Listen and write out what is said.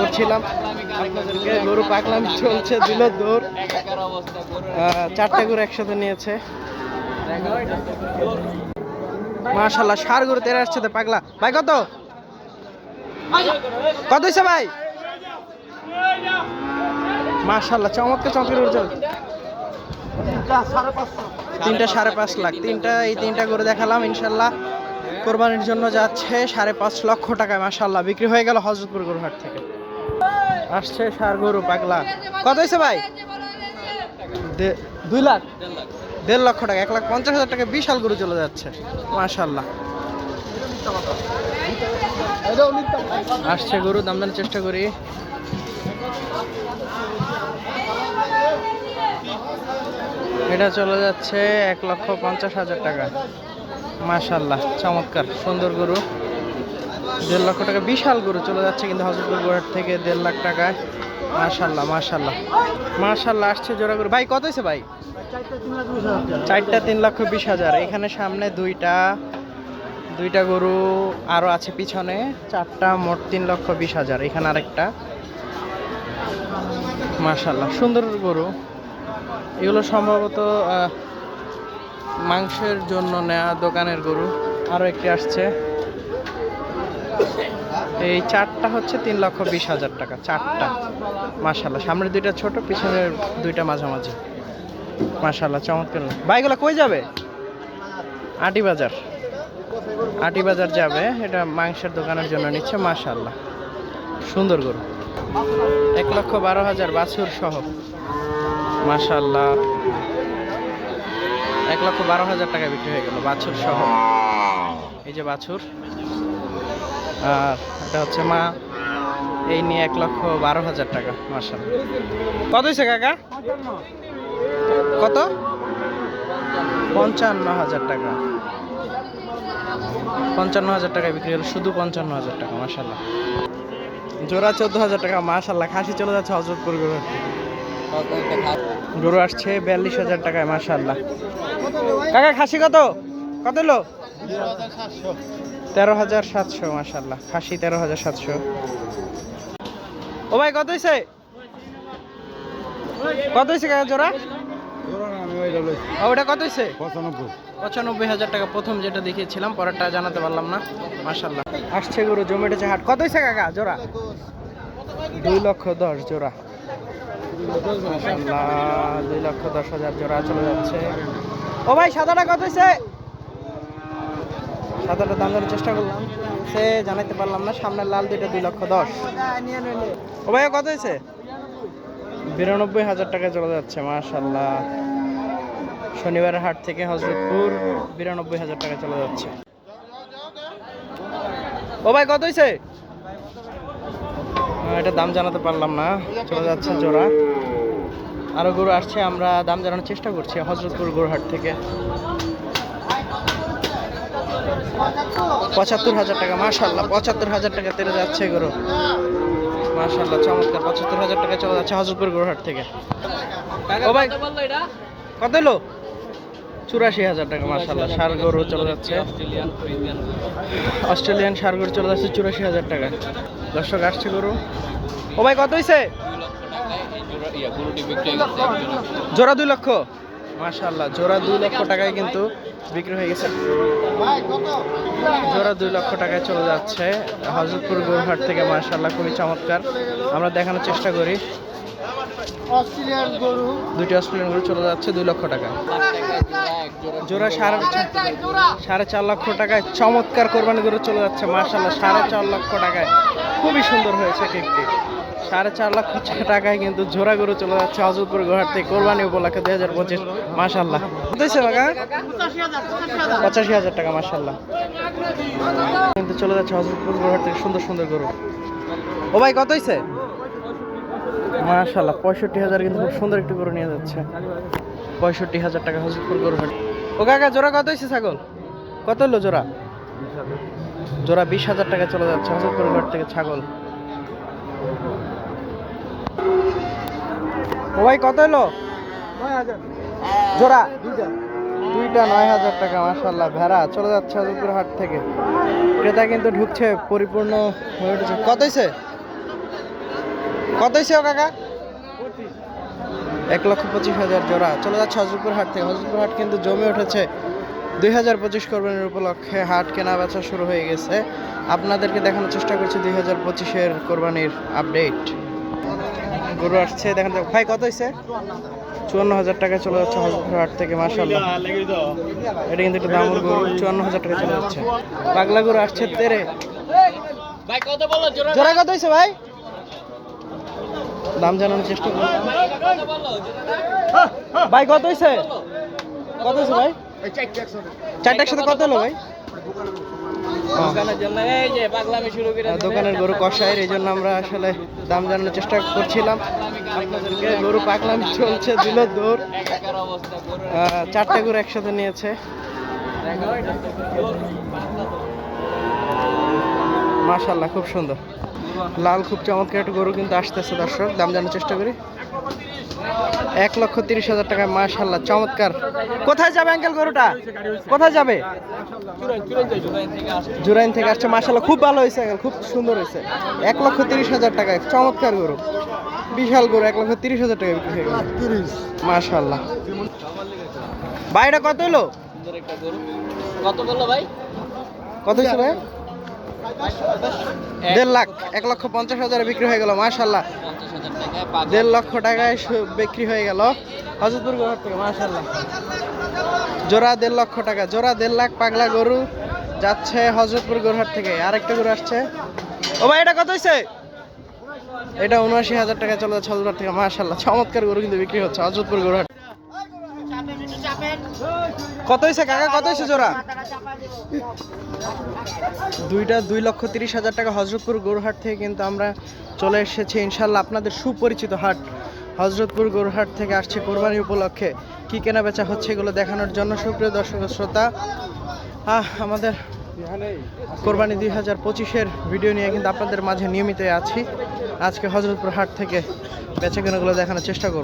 করছিলাম। আপনাদেরকে গরু পাকলাম চলছে, দিল দৌড় চারটে গরু একসাথে নিয়েছে। মাশাল্লাহ সার গরু তেরে আসছে তো পাগলা। ভাই, কত? কত হয়েছে ভাই? মাশাল্লাহ চমৎকার চমৎকার গরু চল। তিনটা সাড়ে পাঁচ লাখ। তিনটা, এই তিনটা গরু দেখালাম ইনশাল্লাহ কোরবানির জন্য যাচ্ছে সাড়ে পাঁচ লক্ষ টাকায় মাশাল্লাহ বিক্রি হয়ে গেল হজরতপুর গরুহাট থেকে। আসছে সার গরু, পাগলা। কত হয়েছে ভাই? দুই লাখ? দেড় লক্ষ টাকা, এক লাখ পঞ্চাশ হাজার টাকা বিশাল গরু চলে যাচ্ছে। মাশাল্লাহ। আসছে গরু, দাম দানের চেষ্টা করি। এটা চলে যাচ্ছে এক লক্ষ পঞ্চাশ হাজার টাকা। মাশাল্লাহ, চমৎকার, সুন্দর গরু। দেড় লক্ষ টাকা বিশাল গরু চলে যাচ্ছে কিন্তু হজরতপুর গোড়ার থেকে দেড় লাখ টাকায় মাশাল্লাহ মাশাল্লাহ মাশাল্লাহ আসছে জোড়া গরু। ভাই, কত হয়েছে ভাই? চারটা তিন লক্ষ বিশ হাজার। এখানে সামনে দুইটা দুইটা গরু আরও আছে পিছনে। চারটা মোট তিন লক্ষ বিশ হাজার। এখানে আরেকটা। মাশাল্লাহ সুন্দর গরু। এগুলো সম্ভবত মাংসের জন্য নেওয়া দোকানের গরু। আরও একটি আসছে। এই চারটা হচ্ছে তিন লক্ষ বিশ হাজার টাকা, চারটা। মাশাল্লাহ সামনের দুইটা ছোট, পিছনে দুইটা মাঝামাঝি। মাশাল্লাহ চমৎকার ভাইগুলো কই যাবে? আটি বাজার। আটি বাজার যাবে, এটা মাংসের দোকানের জন্য নিচ্ছে মাশাল্লাহ সুন্দর গরু। এক লক্ষ বারো হাজার বাছুর সহ। মাশাল্লাহ এক লক্ষ বারো হাজার টাকা বিক্রি হয়ে গেল, বাছুর সহ। এই যে বাছুর। আর এটা হচ্ছে মা, এই নিয়ে এক লক্ষ বারো হাজার টাকা মাশাল্লাহ কত হয়েছে কাকা? কত? পঞ্চান্ন হাজার টাকা। পঞ্চান্ন হাজার টাকা বিক্রি হলো, শুধু পঞ্চান্ন হাজার টাকা মাশাল্লাহ জোড়া চোদ্দ হাজার টাকা মাশাল্লাহ খাসি চলে যাচ্ছে হজরতপুর গরু গরু আসছে বিয়াল্লিশ হাজার টাকায় মাশাল্লাহ কাকা, খাসি কত? কত এলো তেরো হাজার সাতশো মাশাল্লাহ খাসি তেরো হাজার সাতশো। ও ভাই কত হয়েছে কত হয়েছে কাকা জোড়া? ওটা কত হয়েছে পঁচানব্বই। পঁচানব্বই হাজার টাকা প্রথম যেটা দেখিয়েছিলাম পরেরটা জানাতে পারলাম না। মাশাল্লাহ আসছে গরু জমেটেছে হাট। কত হয়েছে কাকা জোড়া? দুই লক্ষ দশ জোড়া। দুই লক্ষ দশ হাজার জোড়া চলে যাচ্ছে। ও ভাই সাদাটা কত হয়েছে সাদাটা দাম দেওয়ার চেষ্টা করলাম। সে জানাইতে পারলাম না, সামনের লাল দুইটা দুই লক্ষ দশ। ও ভাই কত হয়েছে? বিরানব্বই হাজার টাকা চলে যাচ্ছে মাশাল্লাহ শনিবারের হাট থেকে হজরতপুর, বিরানব্বই হাজার টাকা চলে যাচ্ছে। ও ভাই, কত হয়েছে? এটা দাম জানাতে পারলাম না, চলে যাচ্ছে জোড়া। আরও গরু আসছে, আমরা দাম জানানোর চেষ্টা করছি, হজরতপুর গরুহাট থেকে। পঁচাত্তর হাজার টাকা মাশাল্লাহ পঁচাত্তর হাজার টাকা তেলে যাচ্ছে গরু। মাশাল্লাহ চমৎকার, পঁচাত্তর হাজার টাকা চলে যাচ্ছে হজরতপুর গরুহাট থেকে। ও ভাই, কত এলো চুরাশি হাজার টাকা মাশাল্লাহ সার গরু চলে যাচ্ছে। অস্ট্রেলিয়ান সার গরু চলে যাচ্ছে চুরাশি হাজার টাকা। দর্শক, আসছে গরু। ও ভাই, কত হয়েছে জোড়া দুই লক্ষ। মাশাল্লাহ জোড়া দুই লক্ষ টাকায় কিন্তু বিক্রি হয়ে গেছে। জোড়া দুই লক্ষ টাকায় চলে যাচ্ছে। হজরতপুর গরুহাট থেকে মাশাল্লাহ খুবই চমৎকার। আমরা দেখানোর চেষ্টা করি। অস্ট্রেলিয়ান গরু দুইটি অস্ট্রেলিয়ান গরু চলে যাচ্ছে দুই লক্ষ টাকা জোড়া সাড়ে সাড়ে চার লক্ষ টাকায় চমৎকার কোরবানি গরু চলে যাচ্ছে মার্শাল্লাহ সাড়ে চার লক্ষ টাকায়। খুবই সুন্দর হয়েছে কেকটি। সাড়ে চার লক্ষ টাকায় কিন্তু জোড়া গরু চলে যাচ্ছে হজরতপুর গোহাট থেকে কোরবানি উপলক্ষে দুই হাজার পঁচিশ মার্শাল্লাহ বুঝতেছে বাগা পঁচাশি হাজার টাকা মার্শাল্লাহ কিন্তু চলে যাচ্ছে হজরতপুর গোহাট থেকে সুন্দর সুন্দর গরু। ও ভাই, কত হয়েছে মাশাল্লাহ পঁয়ষট্টি হাজার কিন্তু খুব সুন্দর একটি গরু নিয়ে যাচ্ছে। পঁয়ষট্টি হাজার টাকা হজরতপুর গরু হাট। ও কাকা, জোড়া কত হয়েছে ছাগল? কত হলো জোড়া? জোড়া বিশ হাজার টাকা চলে যাচ্ছে হজরতপুর ঘাট থেকে ছাগল। ভাই, কত এলো জোড়া? দুইটা, নয় হাজার টাকা মাশাল্লাহ ভেড়া। চলে যাচ্ছে হজরতপুর হাট থেকে। ক্রেতা কিন্তু ঢুকছে, পরিপূর্ণ হয়ে উঠেছে। কত হয়েছে কত হয়েছে ও কাকা? এক লক্ষ পঁচিশ হাজার জোড়া। চলে যাচ্ছে হজরতপুর হাট থেকে। হজরতপুর হাট কিন্তু জমে উঠেছে। দুই হাজার পঁচিশ কোরবানির উপলক্ষে হাট কেনা বেচা শুরু হয়ে গেছে। আপনাদেরকে দেখানোর চেষ্টা করছি দুই হাজার পঁচিশের কোরবানির আপডেট। গরু আসছে, দেখেন। ভাই, কত হয়েছে চুয়ান্ন হাজার টাকা চলে যাচ্ছে হজরতপুর হাট থেকে মার্শাল্লাহ এটা কিন্তু একটা দামুর গরু, চুয়ান্ন হাজার টাকা চলে যাচ্ছে। পাগলা গরু আসছে তেরে। জোড়া কত হয়েছে ভাই? দাম জানানোর চেষ্টা করুন। ভাই, কত হয়েছে কত হয়েছে ভাই? চারটা একসাথে কত হলো ভাই? দোকানের গরু কষায়ের এই জন্য আমরা আসলে দাম জানানোর চেষ্টা করছিলাম। আপনাদেরকে গরু পাকলামি চলছে, দিল দৌড়। চারটে গরু একসাথে নিয়েছে। মাশাল্লাহ খুব সুন্দর। লাল, খুব চমৎকার একটা গরু কিন্তু আসতেছে, দর্শক। দাম জানার চেষ্টা করি। এক লক্ষ তিরিশ হাজার টাকা মাশাল্লাহ চমৎকার। কোথায় যাবে আঙ্কেল গরুটা? কোথায় যাবে? জুরাইন থেকে আসছে মাশাল্লাহ খুব ভালো হয়েছে আঙ্কেল খুব সুন্দর হয়েছে। এক লক্ষ তিরিশ হাজার টাকা চমৎকার গরু। বিশাল গরু এক লক্ষ তিরিশ হাজার টাকা বিক্রি হয়ে গেল মাশাল্লাহ ভাইটা কত হলো? কত বলল ভাই? কত হয়েছে ভাই? দেড় লাখ, এক লক্ষ পঞ্চাশ হাজারে বিক্রি হয়ে গেল, মাশাল্লাহ। দেড় লক্ষ টাকায় বিক্রি হয়ে গেল। হজরতপুর গরুর থেকে, মাশাল্লাহ। জোড়া দেড় লক্ষ টাকা, জোড়া দেড় লাখ পাগলা গরু যাচ্ছে হজরতপুর গরুহাট থেকে। আরেকটা গরু আসছে। ও ভাই, এটা কত হয়েছে এটা উনআশি হাজার টাকা চলে যাচ্ছে হজরত থেকে, মাশাল্লাহ। চমৎকার গরু কিন্তু বিক্রি হচ্ছে হজরতপুর গরুহাট কত হয়েছে কাকা? কত হয়েছে জোড়া? দুইটা দুই লক্ষ তিরিশ হাজার টাকা হজরতপুর গরুহাট থেকে কিন্তু আমরা চলে এসেছি। ইনশাল্লাহ আপনাদের সুপরিচিত হাট হজরতপুর গরুহাট থেকে আসছে কোরবানি উপলক্ষে। কি কেনা বেচা হচ্ছে এগুলো দেখানোর জন্য সুপ্রিয় দর্শক শ্রোতা। আহ, আমাদের কোরবানি দুই হাজার পঁচিশের ভিডিও নিয়ে কিন্তু আপনাদের মাঝে নিয়মিত আছি। আজকে হজরতপুর হাট থেকে বেচা কেনাগুলো দেখানোর চেষ্টা করব।